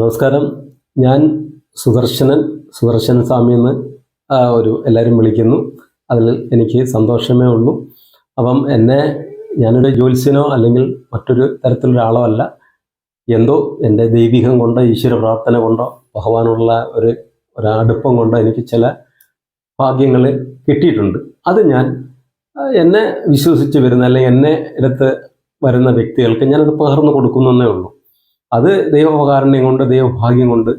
നമസ്കാരം. ഞാൻ സുദർശനൻ സുദർശൻ സ്വാമി എന്ന് ഒരു എല്ലാവരും വിളിക്കുന്നു. അതിൽ എനിക്ക് സന്തോഷമേ ഉള്ളൂ. അപ്പം എന്നെ ഞാനൊരു ജ്യോത്സ്യനോ അല്ലെങ്കിൽ മറ്റൊരു തരത്തിലൊരാളോ അല്ല. എന്തോ എന്റെ ദൈവികം കൊണ്ടോ ഈശ്വര പ്രാർത്ഥന കൊണ്ടോ ഭഗവാനുള്ള ഒരു ഒരടുപ്പം കൊണ്ടോ എനിക്ക് ചില ഭാഗ്യങ്ങൾ കിട്ടിയിട്ടുണ്ട്. അത് ഞാൻ എന്നെ വിശ്വസിച്ച് വരുന്ന അല്ലെങ്കിൽ എന്നെ എടുത്ത് വരുന്ന വ്യക്തികൾക്ക് ഞാനത് പകർന്നു കൊടുക്കുന്നേ ഉള്ളൂ. അത് ദൈവോപകാരണ്യം കൊണ്ട് ദൈവഭാഗ്യം കൊണ്ട്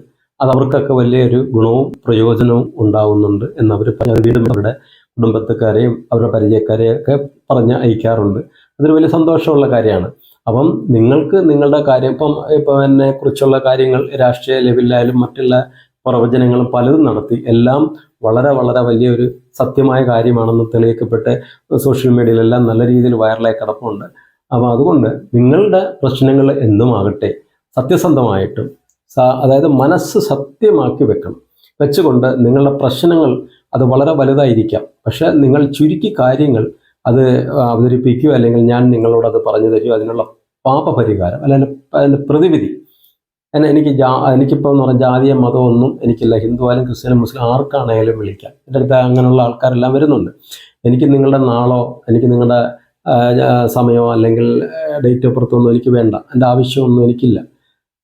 അത് അവർക്കൊക്കെ വലിയൊരു ഗുണവും പ്രയോജനവും ഉണ്ടാവുന്നുണ്ട് എന്നവർ വീണ്ടും അവരുടെ കുടുംബത്തുകാരെയും അവരുടെ പരിചയക്കാരെയും ഒക്കെ പറഞ്ഞ് അയക്കാറുണ്ട്. അതൊരു വലിയ സന്തോഷമുള്ള കാര്യമാണ്. അപ്പം നിങ്ങൾക്ക് നിങ്ങളുടെ കാര്യം ഇപ്പം ഇപ്പം എന്നെ കുറിച്ചുള്ള കാര്യങ്ങൾ രാഷ്ട്രീയ ലെവലിലായാലും മറ്റുള്ള പ്രവചനങ്ങളും പലതും നടത്തി എല്ലാം വളരെ വളരെ വലിയൊരു സത്യമായ കാര്യമാണെന്ന് തെളിയിക്കപ്പെട്ട് സോഷ്യൽ മീഡിയയിലെല്ലാം നല്ല രീതിയിൽ വൈറലായി കിടപ്പുണ്ട്. അപ്പോൾ അതുകൊണ്ട് നിങ്ങളുടെ പ്രശ്നങ്ങൾ എന്തുമാകട്ടെ സത്യസന്ധമായിട്ടും അതായത് മനസ്സ് സത്യമാക്കി വെക്കണം. വെച്ചുകൊണ്ട് നിങ്ങളുടെ പ്രശ്നങ്ങൾ അത് വളരെ വലുതായിരിക്കാം. പക്ഷേ നിങ്ങൾ ചുരുക്കി കാര്യങ്ങൾ അത് അവതരിപ്പിക്കുക അല്ലെങ്കിൽ ഞാൻ നിങ്ങളോട് അത് പറഞ്ഞു തരുമോ അതിനുള്ള പാപപരിഹാരം അല്ലെങ്കിൽ അതിന്റെ പ്രതിവിധി. എന്നാൽ എനിക്ക് ജാ എനിക്കിപ്പോൾ എന്ന് പറഞ്ഞാൽ ജാതിയ മതമൊന്നും എനിക്കില്ല. ഹിന്ദു ആയാലും ക്രിസ്ത്യനും മുസ്ലിം ആർക്കാണേലും വിളിക്കാം. എന്റെ അടുത്ത് അങ്ങനെയുള്ള ആൾക്കാരെല്ലാം വരുന്നുണ്ട്. എനിക്ക് നിങ്ങളുടെ നാളോ എനിക്ക് നിങ്ങളുടെ സമയമോ അല്ലെങ്കിൽ ഡേറ്റ് ഓഫ് ഒന്നും എനിക്ക് വേണ്ട. എന്റെ ആവശ്യമൊന്നും എനിക്കില്ല.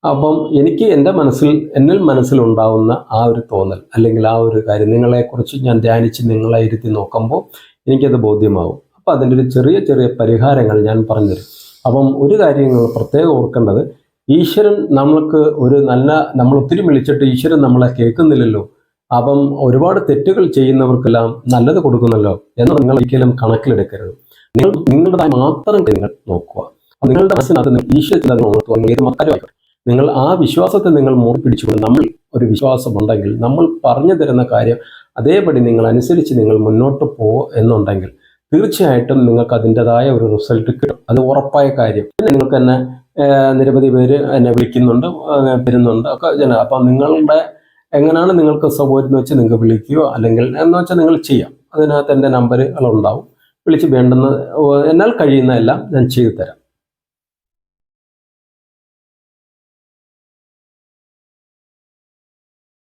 അപ്പം എനിക്ക് എന്റെ മനസ്സിൽ എന്നിൽ മനസ്സിലുണ്ടാവുന്ന ആ ഒരു തോന്നൽ അല്ലെങ്കിൽ ആ ഒരു കാര്യം നിങ്ങളെക്കുറിച്ച് ഞാൻ ധ്യാനിച്ച് നിങ്ങളെ ഇരുത്തി നോക്കുമ്പോൾ എനിക്കത് ബോധ്യമാവും. അപ്പം അതിന്റെ ഒരു ചെറിയ ചെറിയ പരിഹാരങ്ങൾ ഞാൻ പറഞ്ഞുതരും. അപ്പം ഒരു കാര്യം നിങ്ങൾ പ്രത്യേകം ഓർക്കേണ്ടത് ഈശ്വരൻ നമ്മൾക്ക് ഒരു നല്ല നമ്മൾ ഒത്തിരി വിളിച്ചിട്ട് ഈശ്വരൻ നമ്മളെ കേൾക്കുന്നില്ലല്ലോ. അപ്പം ഒരുപാട് തെറ്റുകൾ ചെയ്യുന്നവർക്കെല്ലാം നല്ലത് കൊടുക്കുന്നല്ലോ എന്ന് നിങ്ങൾ ഒരിക്കലും കണക്കിലെടുക്കരുത്. നിങ്ങൾ നിങ്ങളുടെ മാത്രം നിങ്ങൾ നോക്കുക. നിങ്ങളുടെ മനസ്സിനകത്ത് ഈശ്വരത്തിനകത്ത് നോക്കുക ഏത് മക്കളും ആയിക്കോട്ടെ നിങ്ങൾ ആ വിശ്വാസത്തെ നിങ്ങൾ മുറിപ്പിടിച്ചുകൊണ്ട് നമ്മൾ ഒരു വിശ്വാസമുണ്ടെങ്കിൽ നമ്മൾ പറഞ്ഞു തരുന്ന കാര്യം അതേപടി നിങ്ങൾ അനുസരിച്ച് നിങ്ങൾ മുന്നോട്ട് പോ എന്നുണ്ടെങ്കിൽ തീർച്ചയായിട്ടും നിങ്ങൾക്ക് അതിന്റെതായ ഒരു റിസൾട്ട് കിട്ടും. അത് ഉറപ്പായ കാര്യം. നിങ്ങൾക്ക് തന്നെ നിരവധി പേര് എന്നെ വിളിക്കുന്നുണ്ട് വരുന്നുണ്ട്. ഒക്കെ ജന അപ്പം നിങ്ങളുടെ എങ്ങനെയാണ് നിങ്ങൾക്ക് സൗകര്യം എന്ന് വെച്ച് നിങ്ങൾക്ക് വിളിക്കുകയോ അല്ലെങ്കിൽ എന്ന് വെച്ചാൽ നിങ്ങൾ ചെയ്യാം. അതിനകത്ത് എന്റെ നമ്പറുകളുണ്ടാവും വിളിച്ച് വേണ്ടുന്ന എന്നാൽ കഴിയുന്ന എല്ലാം ഞാൻ ചെയ്തു തരാം.